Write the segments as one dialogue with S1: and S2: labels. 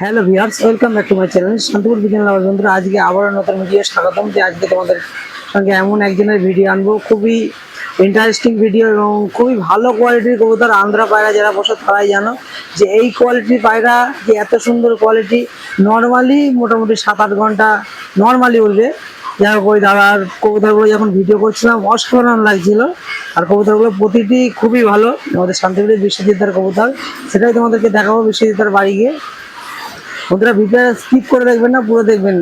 S1: Hello viewers welcome back to my channel Shantipur বিজ্ঞান lover বন্ধুরা, আজকে আবারও নতুন ভিডিও স্বাগতম যে আজকে তোমাদের সঙ্গে এমন একজনের ভিডিও আনব। খুবই ইন্টারেস্টিং ভিডিও এবং খুবই ভালো কোয়ালিটির কবুতর আন্ধ্রা পায়রা যারা বসে তারাই জানো যে এই কোয়ালিটির পায়রা যে এত সুন্দর কোয়ালিটি নর্মালি মোটামুটি সাত আট ঘণ্টা নর্মালি উঠবে যাই হোক, ওই দাদার কবুতরগুলো যখন ভিডিও করছিলাম, অসাধারণ লাগছিল। আর কবুতরগুলো প্রতিটি খুবই ভালো। আমাদের শান্তিপুরের বিশ্বজিৎদার কবুতর, সেটাই তোমাদেরকে দেখাবো বিশ্বজিৎদার বাড়ি গিয়ে। বন্ধুরা ভিডিওটা স্কিপ করে দেখবেন না, পুরো দেখবেন।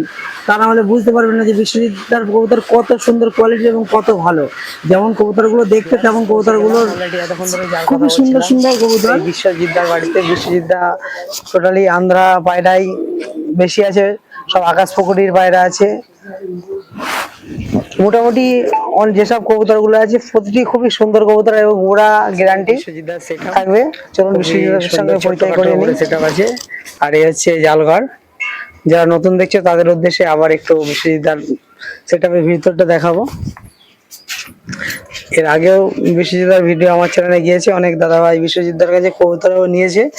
S1: তা না হলে বুঝতে পারবেন না যে বিশ্বজিৎদার কবুতর কত সুন্দর কোয়ালিটি এবং কত ভালো। যেমন কবুতরগুলো দেখতে তেমন কবুতরগুলো খুবই সুন্দর সুন্দর কবুতর। বিশ্বজিৎদার বাড়িতে বিশ্বজিৎদা টোটালি আন্ধ্রা পায়রাই বেশি আছে, সব আকাশ পুকুরির পায়রা আছে। মোটামুটি অন- যেসব কবুতরগুলো আছে প্রতিটি খুবই সুন্দর কবুতর এবং ওরা গ্যারান্টি থাকবে। চলুন সঙ্গে পরিচয় করে নিই। সেটা আছে। আর এই হচ্ছে জালঘর যারা নতুন দেখছে তাদের উদ্দেশ্যে আবার একটু বিশ্বজিৎদার সেটআপের ভিতরটা দেখাবো। এর আগেও বিশ্বজিৎদার ভিডিও আমার চ্যানেলে গিয়েছে। অনেক দাদা ভাই বিশ্বজিৎদার কাছে কবুতরও নিয়েছে।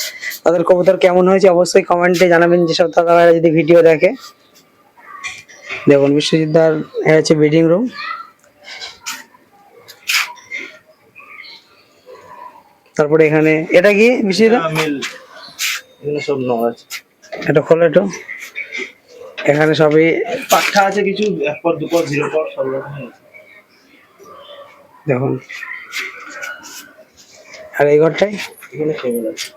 S1: তাদের কবুতর কেমন হয়েছে অবশ্যই কমেন্টে জানাবেন। যেসব দাদা ভাইরা যদি ভিডিও দেখে। দেখুন বিশ্বজিৎদার হচ্ছে ব্রিডিং রুম তারপরে এখানে এটা কি বিশ্বজিৎদা?
S2: সব নয়।
S1: এটা খোলো একটু। এখানে সবই
S2: পাঠা আছে কিছু এক পর দুপর জিরো পর সব রকমই
S1: দেখুন। আর এই ঘরটাই?
S2: এখানে ফেমিল আছে।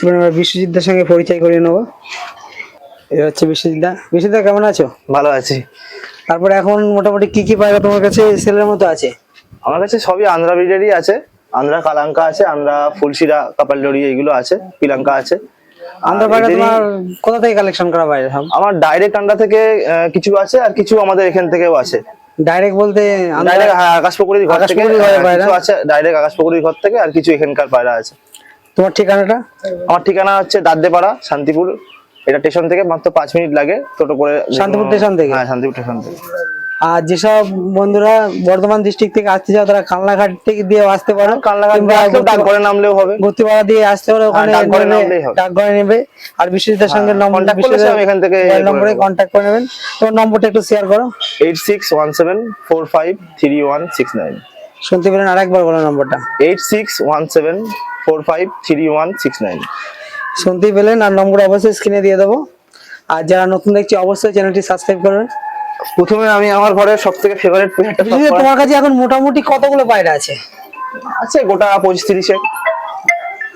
S1: চলুন আমরা বিশ্বজিৎদার সঙ্গে পরিচয় করিয়ে নেব। এটা হচ্ছে বিশ্বজিৎদা। বিশ্বজিৎদা কেমন আছো?
S2: ভালো আছি।
S1: তারপরে এখন মোটামুটি কি কি পায়রা তোমার কাছে? সেলের মতো আছে?
S2: আমার কাছে সবই আন্ধ্রা ব্রিডেরই আছে। আন্ধ্রা কালাঙ্কা আছে আন্ধ্রা ফুলশিরা কাপালডরি এগুলো আছে পিলাঙ্কা আছে।
S1: আন্ধ্রা পায়রা তোমার কোথা থেকে কালেকশন করা পায়রা
S2: আমার ডাইরেক্ট আন্ডা থেকে কিছু আছে আর কিছু আমাদের এখান থেকেও আছে।
S1: ডাইরেক্ট বলতে আন্ধ্রা
S2: ডাইরেক্ট আকাশ পুকুরির ঘর থেকে? কিছু আছে ডাইরেক্ট আকাশ পুকুরির ঘর থেকে আর কিছু এখানকার পায়রা আছে।
S1: তোমার ঠিকানাটা?
S2: আমার ঠিকানা হচ্ছে দাদ্দেপাড়া শান্তিপুর। এটা স্টেশন থেকে মাত্র পাঁচ মিনিট লাগে টোটো করে
S1: শান্তিপুর স্টেশন থেকে?
S2: হ্যাঁ শান্তিপুর স্টেশন থেকে।
S1: আর যেসব বন্ধুরা বর্ধমান ডিস্ট্রিক্ট থেকে আসতে চাও তারা কালনাঘাট থেকে দিয়ে আসতে পারো।
S2: কালনাঘাট
S1: কিংবা
S2: ডাক নামলেও হবে।
S1: গতিপাড়া দিয়ে আসতে পারো ওখানে
S2: হ্যাঁ, ডাকঘরে
S1: নেবে। ডাকঘরে আর বিশ্বজিতের সঙ্গে
S2: হ্যাঁ,
S1: নম্বর
S2: contact করলে সে আমি এখান থেকে
S1: নম্বরে কন্ট্যাক্ট করে নেবেন। তোমার নম্বরটা একটু শেয়ার করো।
S2: Eight six one seven four five three one six nine
S1: শুনতে পেলেন আরেকবার বলো নম্বরটা।
S2: Eight six one seven four five three one six nine
S1: শুনতেই পেলেন আর নম্বর অবশ্যই স্ক্রিনে দিয়ে দেবো। আর যারা নতুন দেখছি অবশ্যই চ্যানেলটি সাবস্ক্রাইব করবেন।
S2: প্রথমে আমি আমার ঘরের সব থেকে ফেভারিট
S1: বিশ্বজিৎ, তোমার কাছে এখন মোটামুটি কতগুলো পায়রা আছে?
S2: আছে গোটা পঁচিশ তিরিশে।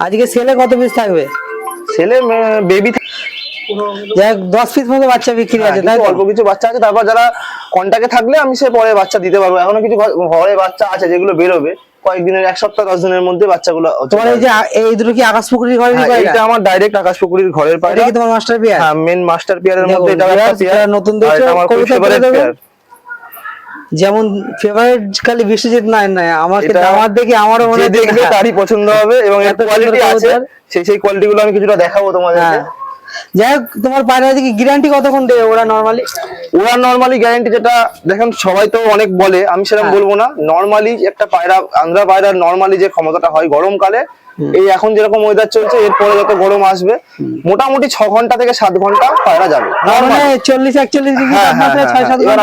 S1: আজকে সেলে কত পিস থাকবে?
S2: ছেলে বেবি
S1: দশ পিস মতো বাচ্চা বিক্রি আছে তাই
S2: হ্যাঁ, অল্প কিছু বাচ্চা আছে তারপর যারা কন্টাক্টে থাকলে আমি সে পরে বাচ্চা দিতে পারব। এখনও কিছু ঘরে বাচ্চা আছে যেগুলো বেরোবে কয়েকদিনের এক সপ্তাহ দশ দিনের মধ্যে বাচ্চাগুলো
S1: তোমার এই যে এই দুটো কি আকাশ পুকুরি ঘরের
S2: হ্যাঁ,
S1: পায়রা
S2: এইটা আমার ডাইরেক্ট আকাশ পুকুরির ঘরের
S1: এটা কি তোমার মাস্টার পিয়ার
S2: হ্যাঁ মেন মাস্টার পিয়ারের মধ্যে এটা একটা পেয়ার
S1: যারা নতুন দেখছ,
S2: আমার খুব ফেভারিট
S1: যেমন ফেভারিট খালি বিশ্বজিৎ নাই নাই আমাকে আমার দেখে আমারও মনে
S2: দেখবে তারই পছন্দ হবে এবং এর কোয়ালিটি আছে। সেই সেই কোয়ালিটি গুলো আমি কিছুটা দেখাবো তোমাদেরকে।
S1: হ্যাঁ। যাই হোক তোমার পায়রা দিকে গ্যারান্টি কতক্ষণ দেবে? ওরা নরমালি
S2: ওরা নর্মালি গ্যারান্টি যেটা দেখেন সবাই তো অনেক বলে আমি সেরকম
S1: হ্যাঁ।
S2: বলব না। নর্মালি একটা পায়রা আন্ধ্রা পায়রার নর্মালি যে ক্ষমতাটা হয় গরমকালে এই এখন যেরকম ওয়েদার চলছে এরপরে যত গরম আসবে মোটামুটি ছ ঘণ্টা থেকে সাত ঘণ্টা পায়রা যাবে।
S1: মানে চল্লিশ একচল্লিশ
S2: হ্যাঁ, হ্যাঁ,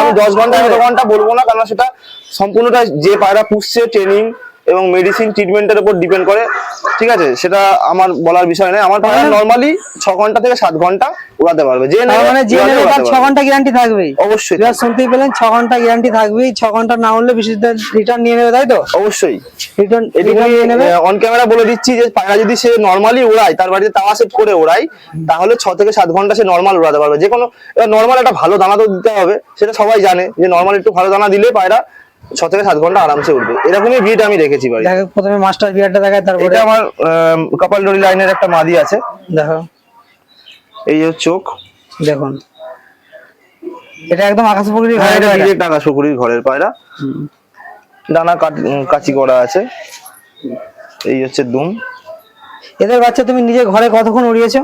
S2: আমি
S1: ঘণ্টা
S2: দশ ঘণ্টা ঘণ্টা বলব না কারণ সেটা সম্পূর্ণটা যে পায়রা পুষছে ট্রেনিং এবং মেডিসিন ট্রিটমেন্টের উপর ডিপেন্ড করে ঠিক আছে? সেটা আমার বলার বিষয় নয়। আমার পায়রা নর্মালি ছ ঘণ্টা থেকে সাত ঘণ্টা উড়াতে পারবে। যে
S1: মানে যে নেবে তার। ছ ঘণ্টা গ্যারান্টি থাকবেই।
S2: অবশ্যই।
S1: এবার শুনতেই পেলেন ছ ঘণ্টা গ্যারান্টি থাকবেই। ছ ঘণ্টা না হলে বিশ্বজিৎ রিটার্ন নিয়ে নেবে তাই তো?
S2: অবশ্যই।
S1: রিটার্ন নিয়ে নেবে?
S2: অন ক্যামেরা বলে দিচ্ছি যে পায়রা যদি সে নর্মালি উড়ায় তার বাড়িতে তাওয়া সেট করে উড়ায় তাহলে ছ থেকে সাত ঘণ্টা সে নর্মাল উড়াতে পারবে। যে কোনো নর্মাল একটা ভালো দানা তো দিতে হবে সেটা সবাই জানে যে নর্মাল একটু ভালো দানা দিলে পায়রা ছ থেকে সাত ঘণ্টা আরামসে উঠবে। এরকমই ব্রিড আমি রেখেছি বাড়ি
S1: দেখো প্রথমে মাস্টার বিয়ারটা দেখায় তারপরে
S2: এটা আমার কপাল ডরি লাইনের একটা মাদি আছে।
S1: দেখো।
S2: এই যে চোখ।
S1: দেখুন। এটা একদম আকাশ পুকুরি
S2: হ্যাঁ, এটা
S1: ঘরের পায়রা।
S2: ডিরেক্ট আকাশ পুকুরির ঘরের পায়রা। ডানা কাচি করা আছে। এই হচ্ছে দুম।
S1: এদের বাচ্চা তুমি নিজে ঘরে কতক্ষণ উড়িয়েছো?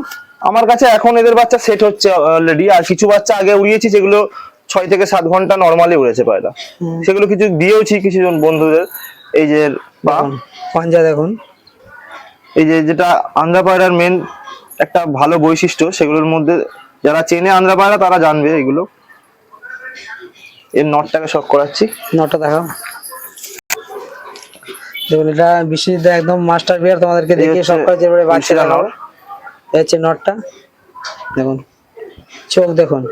S2: আমার কাছে এখন এদের বাচ্চা সেট হচ্ছে অলরেডি আর কিছু বাচ্চা আগে উড়িয়েছি যেগুলো ছয় থেকে সাত ঘণ্টা নর্মালি উড়েছে পায়রা সেগুলো কিছু দিয়েওছি কিছু জন বন্ধুদের এই যে
S1: পাঞ্জা দেখুন।
S2: এই যে যেটা আন্ধ্রা পায়রার মেন একটা ভালো বৈশিষ্ট্য সেগুলোর মধ্যে যারা চেনে আন্ধ্রা পায়রা তারা জানবে এগুলো। এর নটটাকে শক করাচ্ছি।
S1: নটটা দেখাও। দেখুন এটা বিশ্বজিৎ একদম মাস্টার প্লেয়ার তোমাদেরকে দেখিয়ে সব কাজ এবারে বাচ্চা
S2: মিশিরা
S1: দেখাবো
S2: নট।
S1: এই হচ্ছে নটটা। দেখুন চোখ দেখুন।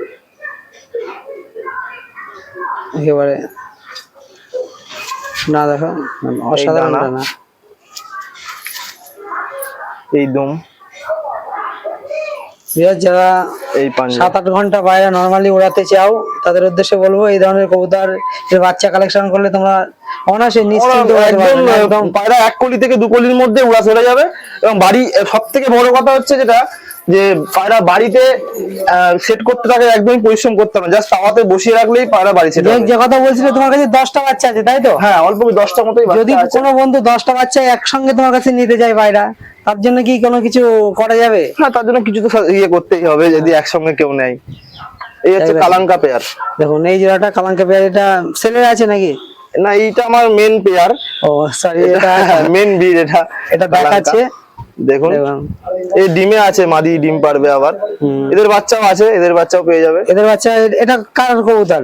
S1: একেবারে না দেখো অসাধারণ।
S2: ডানা এই দম।
S1: যারা
S2: এই
S1: সাত আট ঘণ্টা বাইরে নর্মালি উড়াতে চাও তাদের উদ্দেশ্যে বলব এই ধরনের কবুতর বাচ্চা কালেকশন করলে তোমরা অনায়াসে নিশ্চিন্ত
S2: একদম একদম। পায়রা এক কলি থেকে দু কলির মধ্যে উড়া চলে যাবে। এবং বাড়ি সব থেকে বড় কথা হচ্ছে যেটা যে পায়রা বাড়িতে সেট করতে থাকে একদমই পরিশ্রম করতে হবে জাস্ট তাওয়াতে বসিয়ে রাখলেই পায়রা বাড়ি সেট
S1: যে- যে কথা বলছিলে তোমার কাছে দশটা বাচ্চা আছে তাই তো?
S2: হ্যাঁ অল্প দশটা মতোই
S1: যদি কোনো বন্ধু দশটা বাচ্চা একসঙ্গে তোমার কাছে নিতে যায় পায়রা তার জন্য কি কোনো কিছু করা যাবে?
S2: হ্যাঁ তার জন্য কিছু তো ইয়ে করতেই হবে যদি একসঙ্গে কেউ নেয়। এই হচ্ছে কালাঙ্কা পেয়ার।
S1: দেখুন এই জোড়াটা কালাঙ্কা পেয়ার এটা সেলের আছে নাকি?
S2: না এইটা আমার মেন পেয়ার।
S1: ও সরি এটা
S2: মেন বিড এটা
S1: এটা দেখাচ্ছে।
S2: দেখুন। এই ডিমে আছে মাদি ডিম পারবে আবার। এদের বাচ্চাও আছে এদের বাচ্চাও পেয়ে যাবে।
S1: এদের বাচ্চা এটা কার কবুতর?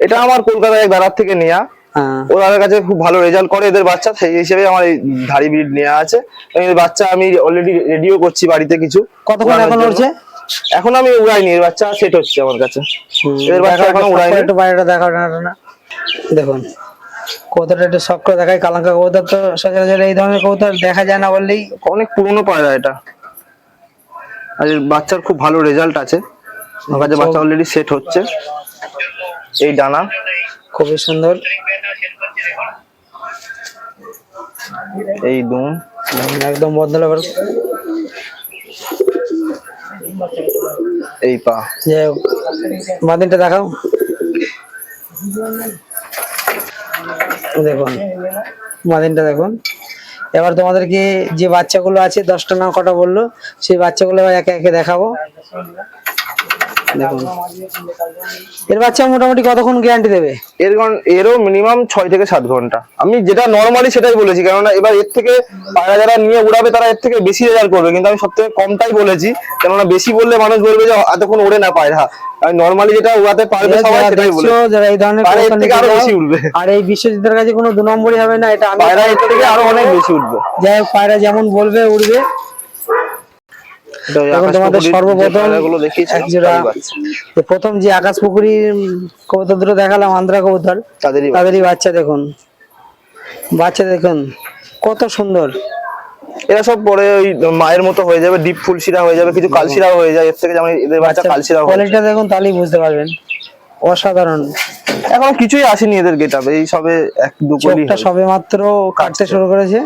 S2: এটা আমার কলকাতায় এক দাদার থেকে নেওয়া
S1: হ্যাঁ।
S2: ও দাদার কাছে খুব ভালো রেজাল্ট করে এদের বাচ্চা সেই হিসেবে আমার এই ধাড়ি ব্রিড নেওয়া আছে। এবং এর বাচ্চা আমি অলরেডি রেডিও করছি বাড়িতে কিছু
S1: কতক্ষণ এখন। উঠছে
S2: এখন আমি উড়াইনি এর বাচ্চা সেট হচ্ছে আমার কাছে। এদের বাচ্চা
S1: এখনও
S2: উড়াইনি
S1: একটু বাইরেটা দেখাও না দেখুন কবুতরটা একটু শখ করে দেখায় কালাঙ্কা কবুতর তো সচরাচর এই ধরনের কবুতর দেখা যায় না বললেই
S2: অনেক পুরনো পায়রা এটা। আর বাচ্চার খুব ভালো রেজাল্ট আছে। আমার কাছে বাচ্চা অলরেডি সেট হচ্ছে। এই ডানা
S1: খুবই সুন্দর।
S2: এই দুম।
S1: একদম বদল
S2: এই পা।
S1: যে মাদিনটা দেখাও। দেখুন মাদিনটা দেখুন। এবার তোমাদেরকে যে বাচ্চাগুলো আছে দশটা না কটা বলল সেই বাচ্চাগুলো একে একে দেখাবো। দেখুন। এর বাচ্চা মোটামুটি কতক্ষণ গ্যারান্টি দেবে?
S2: এর এরও মিনিমাম ছয় থেকে সাত ঘণ্টা। আমি যেটা নর্মালি সেটাই বলেছি কেননা এবার এর থেকে পায়রা যারা নিয়ে উড়াবে তারা এর থেকে বেশি রেজাল্ট করবে। কিন্তু আমি সব থেকে কমটাই বলেছি কেননা বেশি বললে মানুষ বলবে যে এতক্ষণ ওড়ে না পায়রা আমি নর্মালি যেটা উড়াতে পারবে
S1: এরা
S2: সবাই সেটাই বলে
S1: যারা এই ধরনের
S2: পায়রা এর থেকে
S1: আরও
S2: বেশি উঠবে
S1: আর এই বিশ্বজিতের কাছে কোনো দু নম্বরই হবে না এটা আমি
S2: পায়রা এর থেকে আরও অনেক বেশি উঠবে
S1: যাই হোক পায়রা যেমন বলবে উড়বে।
S2: ওই
S1: তোমাদের সর্বপ্রথম এক জোড়া প্রথম যে আকাশ পুকুরির কবুতর দুটো দেখালাম আন্ধ্রা কবুতর।
S2: তাদেরই বাচ্চা।
S1: দেখুন। বাচ্চা দেখুন কত সুন্দর।
S2: এরা সব পরে ওই মায়ের মতো হয়ে যাবে ডিপ ফুলশিরা হয়ে যাবে কিছু কালশিরাও হয়ে যায় এর থেকে যেমন এদের বাচ্চা কালশিরা হয়
S1: কোয়ালিটিটা দেখুন তাহলেই বুঝতে পারবেন। অসাধারণ।
S2: এখন কিছুই আসেনি এদের গেট এই সবে এক দু কলি
S1: সবে মাত্র কাটতে শুরু করেছে।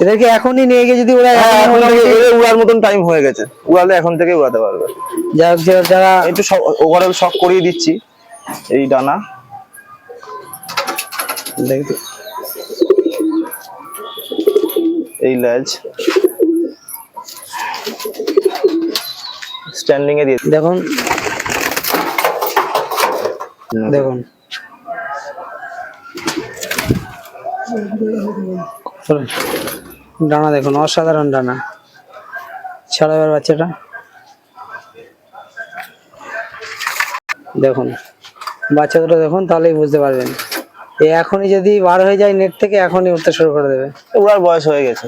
S1: এদেরকে এখনই নিয়ে গিয়ে যদি ওরা
S2: হ্যাঁ, উড়ার মতন টাইম হয়ে গেছে। উড়ালে এখন থেকে উড়াতে পারবে।
S1: যাই হোক যারা-
S2: একটু ওভারঅল শক করিয়ে দিচ্ছি। এই ডানা। এই লেজ। স্ট্যান্ডিং এ দিয়ে দিই।
S1: দেখুন। দেখুন ডানা দেখুন অসাধারণ ডানা। ছাড়া এবার বাচ্চাটা। দেখুন বাচ্চা দুটো দেখুন তাহলেই বুঝতে পারবেন। এখনই যদি বার হয়ে যায় নেট থেকে এখনই উঠতে শুরু করে দেবে।
S2: উড়ার বয়স হয়ে গেছে।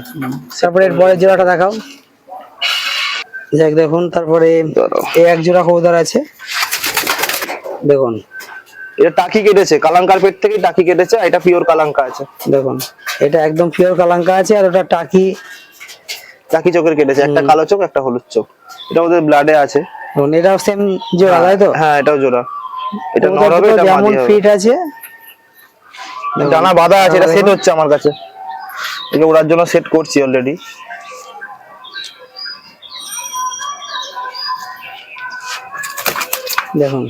S1: তারপরে এর পরের জোড়াটা দেখাও। যাক দেখুন তারপরে। এক জোড়া কবুতর আছে। দেখুন
S2: এটা টাকি কেটেছে কালাঙ্কার পেট থেকে টাকি কেটেছে এটা পিওর কালাঙ্কা আছে।
S1: দেখুন এটা একদম পিওর কালাঙ্কা আছে আর ওটা টাকি।
S2: টাকি চোখের কেটেছে একটা কালো চোখ একটা হলুদ চোখ। এটা ওদের ব্লাডে আছে।
S1: এটাও সেম জোড়া তাই তো?
S2: হ্যাঁ এটাও জোড়া। এটা
S1: কবুতর
S2: নর হবে এটা
S1: যেমন ফিট আছে।
S2: ডানা বাঁধা আছে এটা সেট হচ্ছে আমার কাছে। এটা ওড়ার জন্য সেট করছি অলরেডি
S1: দেখুন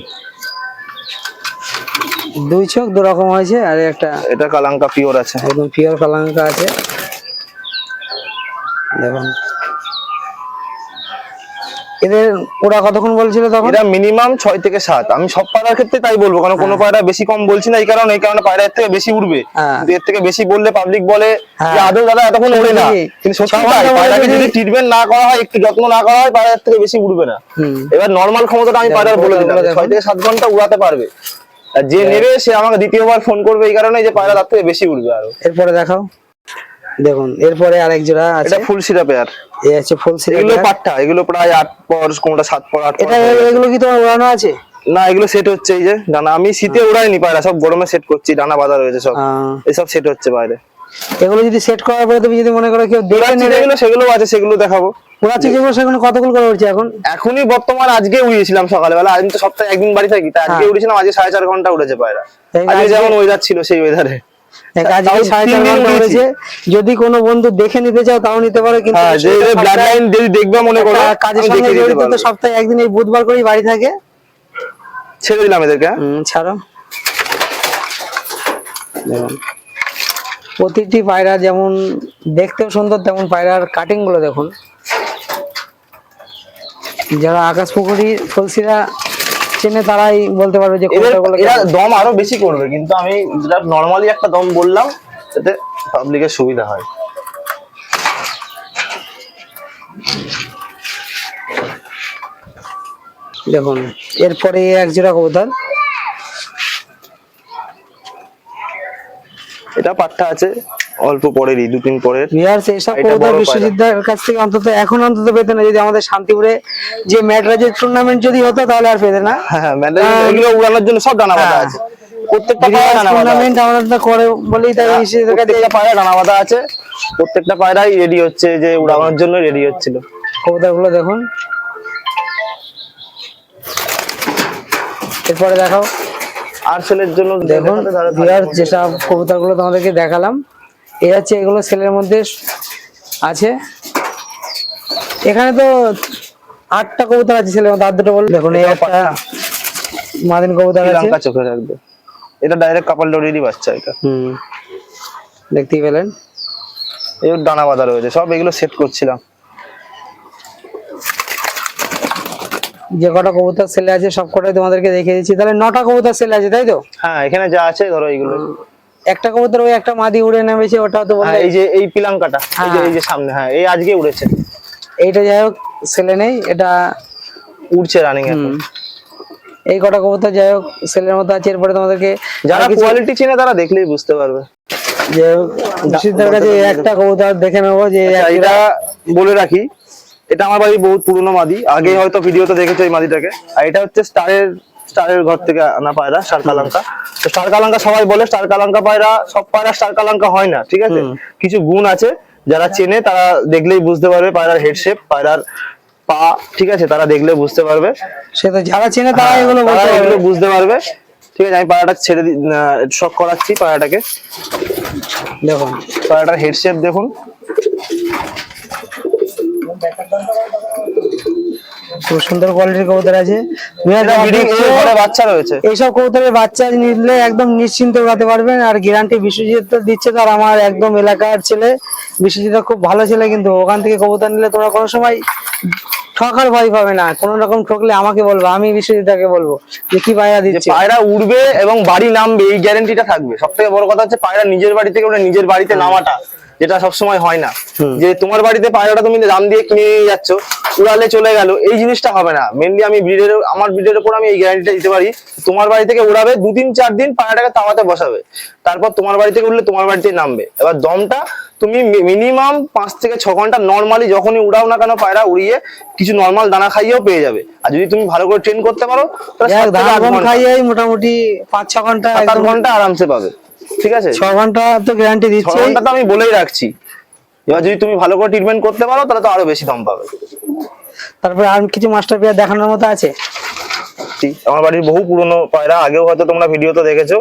S1: দুই চোখ দু রকম হয়েছে আর একটা
S2: এটা কালাঙ্কা পিওর আছে।
S1: একদম পিওর কালাঙ্কা আছে। দেখুন। এদের ওরা কতক্ষণ বলছিল তখন?
S2: এটা মিনিমাম ছয় থেকে সাত। আমি সব পায়রার ক্ষেত্রে তাই বলব কারণ কোনো পায়রা বেশি কম বলছি না এই কারণে এই কারণে পায়রা এর থেকে বেশি উঠবে।
S1: হ্যাঁ।
S2: এর থেকে বেশি বললে পাবলিক বলে
S1: হ্যাঁ।
S2: যে আদৌ দাদা এতক্ষণ উড়ে না। কিন্তু সত্যি পায়রাকে
S1: যদি-
S2: ট্রিটমেন্ট না করা হয় একটু যত্ন না করা হয় পায়রা এর থেকে বেশি উড়বে না। এবার নর্মাল ক্ষমতাটা আমি পায়রার বলে দিলাম। ছয় থেকে সাত ঘণ্টা উড়াতে পারবে। যে নেবে সে আমাকে দ্বিতীয়বার ফোন করবে এই কারণে যে পায়রা তার থেকে বেশি উড়বে আরও।
S1: এরপরে দেখাও। দেখুন এরপরে আরেক জোড়া আছে।
S2: এটা ফুল সিরা পেয়ার
S1: এই আছে ফুল
S2: এগুলো পাট্টা এগুলো প্রায় আট পর কোনটা সাত পর আট
S1: এটা এগুলো কি তোমার উড়ানো আছে?
S2: না এগুলো সেট হচ্ছে এই যে ডানা। আমি শীতে উড়াইনি পায়রা সব গরমে সেট করছি ডানা বাঁধা রয়েছে সব।
S1: আহ,
S2: এসব সেট হচ্ছে বাইরে।
S1: এগুলো যদি সেট করার পরে তুমি যদি মনে করো কেউ দেখে নেবে
S2: সেগুলো আছে সেগুলো দেখাবো।
S1: কতক্ষণ করে উঠছে এখন?
S2: এখনই বর্তমান আজকে উড়িয়েছিলাম সকালবেলা আমি তো সপ্তাহে একদিন বাড়ি থাকি আজকে
S1: হ্যাঁ।
S2: আজকে সাড়ে চার ঘণ্টা উড়েছে পায়রা। আজকে যেমন ওয়েদার ছিল সেই ওয়েদারে
S1: যদি কোনো বন্ধু দেখে নিতে চাও তাও নিতে পারো কিন্তু
S2: হ্যাঁ দেখবে মনে করো
S1: কাজের সঙ্গে জড়িত সপ্তাহে একদিন এই বুধবার করেই বাড়ি থাকে।
S2: ছেড়ে দিলাম এদেরকে হ্যাঁ?
S1: ছাড়ো। প্রতিটি পায়রা যেমন দেখতেও সুন্দর তেমন পায়রার কাটিংগুলো দেখুন। যারা আকাশ পুকুরি তুলসীরা চেনে তারাই বলতে পারবে যে
S2: এরা দম আরও বেশি করবে কিন্তু আমি যেটা নর্মালি একটা দম বললাম যাতে পাবলিকের সুবিধা হয়।
S1: দেখুন এরপরে এক জোড়া কবুতর।
S2: এটা পাট্টা আছে অল্প পরেরই দু তিন পরের।
S1: এইসব
S2: এটা
S1: কবুতর
S2: বড়
S1: কাছ থেকে অন্তত এখন অন্তত পেতে না যদি আমাদের শান্তিপুরে যে ম্যাটরাজের টুর্নামেন্ট যদি হতো তাহলে আর পেতে না।
S2: হ্যাঁ হ্যাঁ ম্যান্ডেল এগুলো উড়ানোর জন্য সব ডানা বাঁধা
S1: হ্যাঁ।
S2: আছে। প্রত্যেকটা পায়রা ডানা।
S1: টুর্নামেন্ট আমাদের তো করে বলেই তাই বিশ্বজিৎদের কাছে
S2: প্রত্যেকটা পায়রা ডানা বাঁধা আছে। প্রত্যেকটা পায়রাই রেডি হচ্ছে যে উড়ানোর জন্য রেডি হচ্ছিল।
S1: কবুতরগুলো দেখুন। এরপরে দেখাও।
S2: আর সেলের জন্য
S1: দেখুন বিরাট যেসব কবুতরগুলো তোমাদেরকে দেখালাম এই হচ্ছে এগুলো সেলের মধ্যে আছে। এখানে তো আটটা কবুতর আছে ছেলের মধ্যে আর দুটো বল দেখুন এই একটা মাদিন কবুতর আছে।
S2: শ্রীলঙ্কা চোখে রাখবে। এটা ডাইরেক্ট কাপাল ডোরিরই বাচ্চা এটা।
S1: হুম। দেখতেই পেলেন।
S2: এই ডানা বাঁধা রয়েছে সব এগুলো সেট করছিলাম।
S1: যে কটা কবুতর সেলে আছে সব কটাই তোমাদেরকে দেখিয়ে দিচ্ছি। তাহলে নটা কবুতর সেলে আছে তাই তো?
S2: হ্যাঁ এখানে যা আছে ধরো এইগুলো।
S1: একটা কবুতর ওই একটা মাদি উড়ে নেমেছে ওটা তো
S2: হ্যাঁ এই যে এই পিলাঙ্কাটা এই যে
S1: হ্যাঁ।
S2: এই যে সামনে হ্যাঁ এই আজকে উড়েছে।
S1: এইটা যাই হোক সেলে নেই এটা
S2: উড়ছে রানিং এখন।
S1: এই কটা কবুতর যাই হোক সেলের মতো আছে এরপরে তোমাদেরকে
S2: যারা কোয়ালিটি চিনে তারা দেখলেই বুঝতে পারবে।
S1: যে কাছে একটা কবুতর দেখে নেব যে
S2: আচ্ছা, এটা বলে রাখি এটা আমার বাড়ি বহুত পুরনো মাদি। আগে হয়তো ভিডিওতে দেখেছ এই মাদিটাকে। আর এটা হচ্ছে স্টারের স্টারের ঘর থেকে আনা পায়রা স্টার কালাঙ্কা। তো স্টার কালাঙ্কা সবাই বলে স্টার কালাঙ্কা পায়রা সব পায়রা স্টার কালাঙ্কা হয় না ঠিক আছে? কিছু গুণ আছে যারা চেনে তারা দেখলেই বুঝতে পারবে পায়রার হেডশেপ পায়রার পা ঠিক আছে? তারা দেখলে বুঝতে পারবে।
S1: সে তো যারা চেনে তারা এগুলো বলতে
S2: এগুলো বুঝতে পারবে। ঠিক আছে আমি পায়রাটা ছেড়ে দি শখ করাচ্ছি পায়রাটাকে।
S1: দেখুন।
S2: পায়রাটার হেডশেপ দেখুন।
S1: খুব সুন্দর কোয়ালিটির কবুতর আছে।
S2: ঘরে বাচ্চা রয়েছে।
S1: এইসব কবুতরের বাচ্চা নিলে একদম নিশ্চিন্তে উড়াতে পারবেন। আর গ্যারান্টি বিশ্বজিৎ দিচ্ছে তো আর আমার একদম এলাকার ছেলে। বিশ্বজিৎ খুব ভালো ছেলে কিন্তু ওখান থেকে কবুতর নিলে তোমরা কোনো সময় ঠকার ভয় পাবে না। কোনো রকম ঠকলে আমাকে বলব আমি বিশ্বজিৎকে বলব যে কি পায়রা দিচ্ছে।
S2: পায়রা উড়বে এবং বাড়ি নামবে এই গ্যারান্টিটা থাকবে। সব থেকে বড় কথা হচ্ছে পায়রা নিজের বাড়ি থেকে ওটা নিজের বাড়িতে নামাটা। যেটা সবসময় হয় না। যে তোমার বাড়িতে পায়রাটা তুমি দাম দিয়ে কিনে নিয়ে যাচ্ছ উড়ালে চলে গেল এই জিনিসটা হবে না। মেনলি আমি ব্রিডের আমার ব্রিডের উপর আমি এই গ্যারান্টিটা দিতে পারি তোমার বাড়ি থেকে উড়াবে দু তিন চার দিন পায়রাটাকে তাওয়াতে বসাবে। তারপর তোমার বাড়ি থেকে উঠলে তোমার বাড়িতে নামবে। এবার দমটা তুমি মিনিমাম পাঁচ থেকে ছ ঘণ্টা নর্মালি যখনই উড়াও না কেন পায়রা উড়িয়ে কিছু নর্মাল দানা খাইয়েও পেয়ে যাবে। আর যদি তুমি ভালো করে ট্রেন করতে পারো
S1: মোটামুটি পাঁচ ছ ঘণ্টা
S2: ঘণ্টা আরামসে পাবে। ঠিক আছে?
S1: ছ ঘণ্টা তো গ্যারান্টি দিচ্ছে
S2: ঘণ্টা তো আমি বলেই রাখছি। এবার যদি তুমি ভালো করে ট্রিটমেন্ট করতে পারো তাহলে তো আরও বেশি দাম পাবে।
S1: তারপরে আর কিছু মাস্টার পেয়ার দেখানোর মতো আছে?
S2: আমার বাড়ির বহু পুরনো পায়রা আগেও হয়তো তোমরা ভিডিওতে দেখেছ।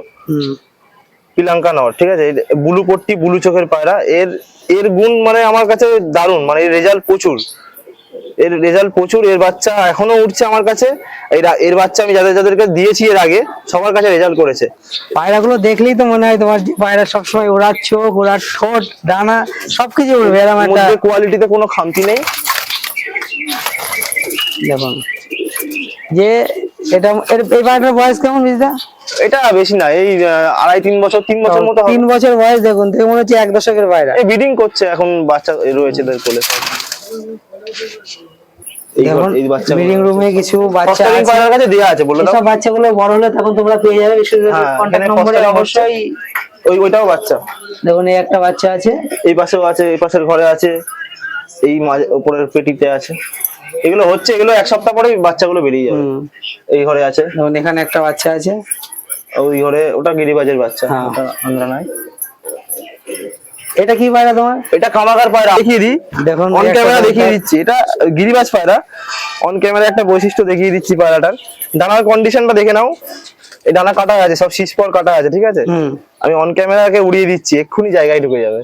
S2: পিলাঙ্কা নর ঠিক আছে? বুলু পট্টি বুলু চোখের পায়রা এর এর গুণ মানে আমার কাছে দারুণ মানে রেজাল্ট প্রচুর। এর রেজাল্ট প্রচুর এর বাচ্চা এখনও উঠছে আমার কাছে। এর- বাচ্চা আমি যাদের যাদেরকে দিয়েছি এর আগে সবার কাছে রেজাল্ট করেছে।
S1: পায়রাগুলো দেখলেই তো মনে হয় তোমার পায়রা সবসময় ওড়ার চোখ ওড়ার ঠোঁট ডানা সবকিছু উড়বে এরকম একটা
S2: কোয়ালিটিতে কোনো খামতি নেই।
S1: দেখুন যে এটা এর- এই পায়রাটার বয়স কেমন বুঝতে
S2: এটা বেশি না এই আড়াই তিন বছর তিন বছর মতো
S1: তিন বছর বয়স দেখুন দেখে মনে হচ্ছে এক দশকের পায়রা।
S2: এই ব্রিডিং করছে এখন বাচ্চা রয়েছে এদের কোলে
S1: রুমে কিছু বাচ্চা আছে।
S2: পায়রার কাছে দেওয়া আছে বলে দাও।
S1: এসব বাচ্চাগুলো বড় হলে তখন তোমরা পেয়ে যাবে
S2: হ্যাঁ,
S1: নম্বরে অবশ্যই
S2: ওই ওইটাও বাচ্চা।
S1: দেখুন এই একটা বাচ্চা আছে।
S2: এই পাশেও আছে এই পাশের ঘরে আছে এই উপরের পেটিতে আছে। এগুলো হচ্ছে এগুলো এক সপ্তাহ পরেই বাচ্চাগুলো বেরিয়ে যাবে। এই ঘরে আছে।
S1: দেখুন এখানে একটা বাচ্চা আছে।
S2: ওই ঘরে ওটা গিরিবাজের বাচ্চা।
S1: হ্যাঁ।
S2: ওটা নাই
S1: এটা কি পায়রা তোমার?
S2: এটা কামাকার পায়রা। দেখিয়ে দিই।
S1: দেখুন
S2: অন ক্যামেরা দেখিয়ে দিচ্ছি। এটা গিরিবাজ পায়রা। অন ক্যামেরা একটা বৈশিষ্ট্য দেখিয়ে দিচ্ছি পায়রাটার। ডানার কন্ডিশনটা দেখে নাও। এই ডানা কাটা আছে সব শীষ পর কাটা আছে ঠিক আছে? আমি অন ক্যামেরাকে উড়িয়ে দিচ্ছি এক্ষুনি জায়গায় ঢুকে যাবে।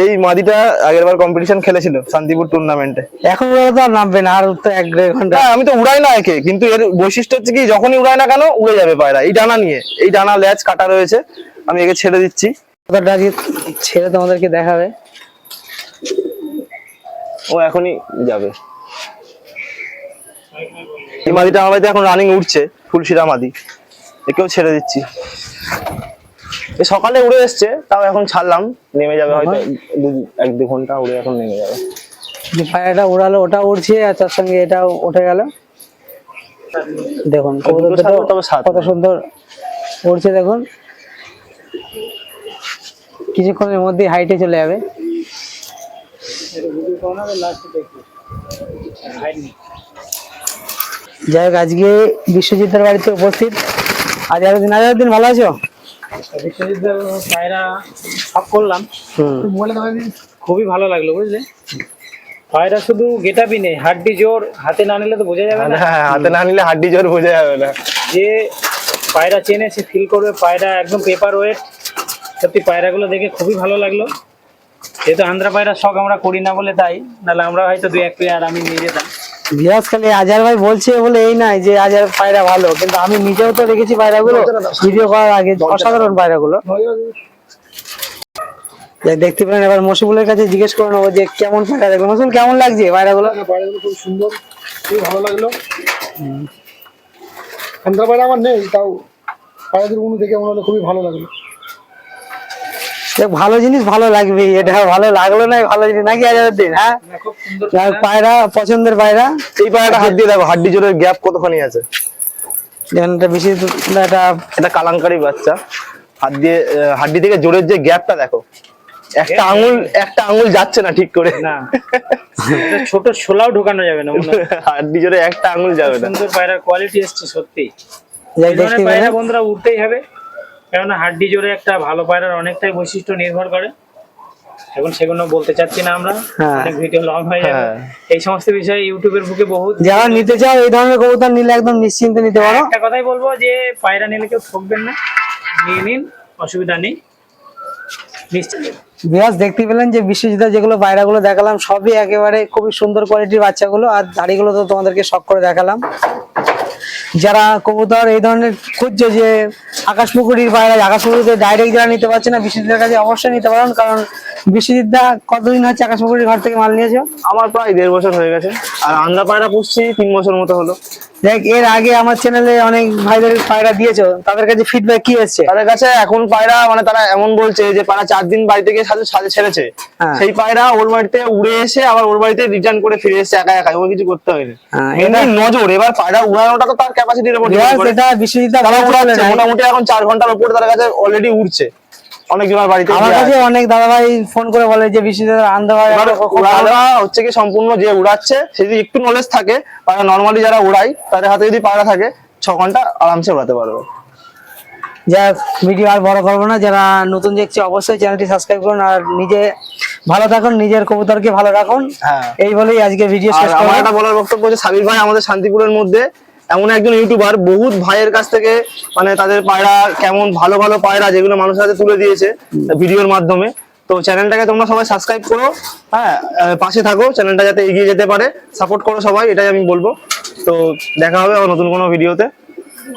S2: এই মাদিটা আগের বার কম্পিটিশন খেলেছিল শান্তিপুর টুর্নামেন্টে
S1: এখন ওরা তো আর নামবে না আর তো এক দেড়
S2: ঘণ্টা। আমি তো উড়াই না একে কিন্তু এর বৈশিষ্ট্য হচ্ছে কি যখনই উড়াই না কেন উড়ে যাবে পায়রা। এই ডানা নিয়ে এই ডানা ল্যাচ কাটা রয়েছে আমি একে ছেড়ে দিচ্ছি।
S1: আজকে ছেড়ে তোমাদেরকে দেখাবে।
S2: ও এখনই যাবে। এই মাদিটা আমার বাড়িতে এখন রানিং উঠছে ফুলশিরা মাদি। একেও ছেড়ে দিচ্ছি। সকালে উড়ে এসছে তাও এখন ছাড়লাম নেমে যাবে হয়তো এক দু ঘণ্টা উড়ে এখন নেমে যাবে।
S1: পায়রাটা উড়ালো ওটা উড়ছে আর তার সঙ্গে এটাও উঠে গেল। দেখুন কত সুন্দর উড়ছে দেখুন। কিছুক্ষণের মধ্যেই হাইটে চলে যাবে। যাই হোক আজকে বিশ্বজিতের বাড়িতে উপস্থিত। আজ আরও দিন আজ দিন ভালো আছো?
S3: পায়রা সব করলাম। খুবই ভালো লাগল বুঝলে? পায়রা শুধু নেই হাড্ডি জোর হাতে না নিলে তো বোঝা যাবে না।
S2: হ্যাঁ হাতে না নিলে হাড্ডি জোর বোঝা যাবে না।
S3: যে পায়রা চেনে সে ফিল করবে পায়রা একদম পেপার ওয়েট সত্যি পায়রাগুলো দেখে খুবই ভালো লাগল। যেহেতু আন্ধ্রা পায়রা শখ আমরা করি না বলে তাই নাহলে আমরা হয়তো দু এক পেয়ার আমি নিয়ে যেতাম।
S1: বিরাজ খালি আজার ভাই বলছে বলে এই নাই যে আজার পায়রা ভালো কিন্তু আমি নিজেও তো দেখেছি পায়রাগুলো। ভিডিও করার আগে অসাধারণ পায়রাগুলো। দেখতে পেলেন এবার মশিবুলের কাছে জিজ্ঞেস করে নেব যে কেমন পায়রা দেখল। মসিবুল কেমন লাগছে পায়রাগুলো?
S4: পায়রাগুলো খুব সুন্দর খুবই ভালো লাগল। আন্ধ্রা পায়রা আমার নেই তাও পায়রাদেরগুলো দেখে মনে হলো খুবই ভালো লাগল।
S1: ভালো জিনিস ভালো লাগবে এটা ভালো লাগল না ভালো জিনিস নাকি আজারের দিন হ্যাঁ? যাক, পায়রা পছন্দের পায়রা।
S2: এই পায়রাটা হাত দিয়ে দেখো হাড্ডি জোরের গ্যাপ কতখানি আছে?
S1: বেশি
S2: এটা কালাঙ্কারি বাচ্চা। হাত দিয়ে হাড্ডি থেকে জোরের যে গ্যাপটা দেখো। একটা আঙুল একটা আঙুল যাচ্ছে না ঠিক করে।
S3: না। ছোট ছোলাও ঢোকানো যাবে না
S2: হাড্ডি জোরে একটা আঙুল যাবে না।
S3: সুন্দর পায়রার কোয়ালিটি এসছে সত্যি। বন্ধুরা উঠতেই হবে। কেননা হাড্ডি জোরে একটা ভালো পায়রার অনেকটাই বৈশিষ্ট্য নির্ভর করে। এখন সেগুলো বলতে চাচ্ছি না আমরা।
S1: হ্যাঁ।
S3: অনেক ভিডিও লং হয়ে যাবে।
S2: হ্যাঁ।
S3: এই সমস্ত বিষয়ে ইউটিউবের বুকে বহুত
S1: যারা নিতে চাও এই ধরনের কবুতর নিলে একদম নিশ্চিন্তে নিতে পারো।
S3: একটা কথাই বলব যে পায়রা নিলে কেউ ঠকবেন না। নিয়ে নিন অসুবিধা নেই।
S1: বিরাজ দেখতে পেলেন যে বিশ্বজিতের যেগুলো পায়রাগুলো দেখালাম সবই একেবারে খুবই সুন্দর কোয়ালিটির বাচ্চাগুলো। আর দাড়িগুলো তো তোমাদেরকে শখ করে দেখালাম। যারা কবুতর এই ধরনের খুঁজছে যে আকাশ পুকুরির পায়রা আকাশ পুকুরিতে ডাইরেক্ট যারা নিতে পারছে না বিশেষদের কাছে অবশ্যই নিতে পারেন, কারণ বিশ্বজিৎ দা কতদিন হচ্ছে আকাশ পুকুরির ঘর থেকে মাল নিয়েছো?
S2: আমার প্রায় দেড় বছর হয়ে গেছে। আর আন্দ্রা পায়রা পুষছি তিন বছর মতো হলো।
S1: দেখ এর আগে আমার চ্যানেলে অনেক ভাইদের পায়রা দিয়েছ তাদের কাছে ফিডব্যাক কি এসছে?
S2: তাদের কাছে এখন পায়রা মানে তারা এমন বলছে যে পায়রা চার দিন বাড়ি থেকে সাথে সাথে ছেড়েছে।
S1: হ্যাঁ।
S2: সেই পায়রা ওর বাড়িতে উড়ে এসে আবার ওর বাড়িতে রিটার্ন করে ফিরে এসে একা একা ওর কিছু করতে হয়নি।
S1: হ্যাঁ,
S2: এমনি
S1: এটা-
S2: নজর এবার পায়রা উড়ানোটা তো তার ক্যাপাসিটির উপর
S1: এটা বিশ্বজিৎ
S2: মোটামুটি এখন চার ঘণ্টার উপরে তার কাছে অলরেডি উড়ছে। অনেক জনের বাড়িতে
S1: আমার কাছে অনেক দাদা ভাই ফোন করে বলে যে
S2: হচ্ছে কি সম্পূর্ণ যে উড়াচ্ছে সে যদি একটু নলেজ থাকে পায়রা নর্মালি যারা উড়াই তাদের হাতে যদি পায়রা থাকে ছ ঘণ্টা আরামসে উড়াতে পারবে।
S1: যাক ভিডিও আর বড় করব না। যারা নতুন দেখছে অবশ্যই চ্যানেলটি সাবস্ক্রাইব করুন আর নিজে ভালো থাকুন নিজের কবুতরকে ভালো রাখুন।
S2: হ্যাঁ।
S1: এই বলেই আজকে ভিডিও
S2: আমার বলার বক্তব্য হচ্ছে সাবির ভাই আমাদের শান্তিপুরের মধ্যে এমন একজন ইউটিউবার বহুত ভাইয়ের কাছ থেকে মানে তাদের পায়রা কেমন ভালো ভালো পায়রা যেগুলো মানুষের হাতে তুলে দিয়েছে ভিডিওর মাধ্যমে। তো চ্যানেলটাকে তোমরা সবাই সাবস্ক্রাইব করো হ্যাঁ পাশে থাকো, চ্যানেলটা যাতে এগিয়ে যেতে পারে। সাপোর্ট করো সবাই, এটাই আমি বলব। তো দেখা হবে নতুন কোনো ভিডিওতে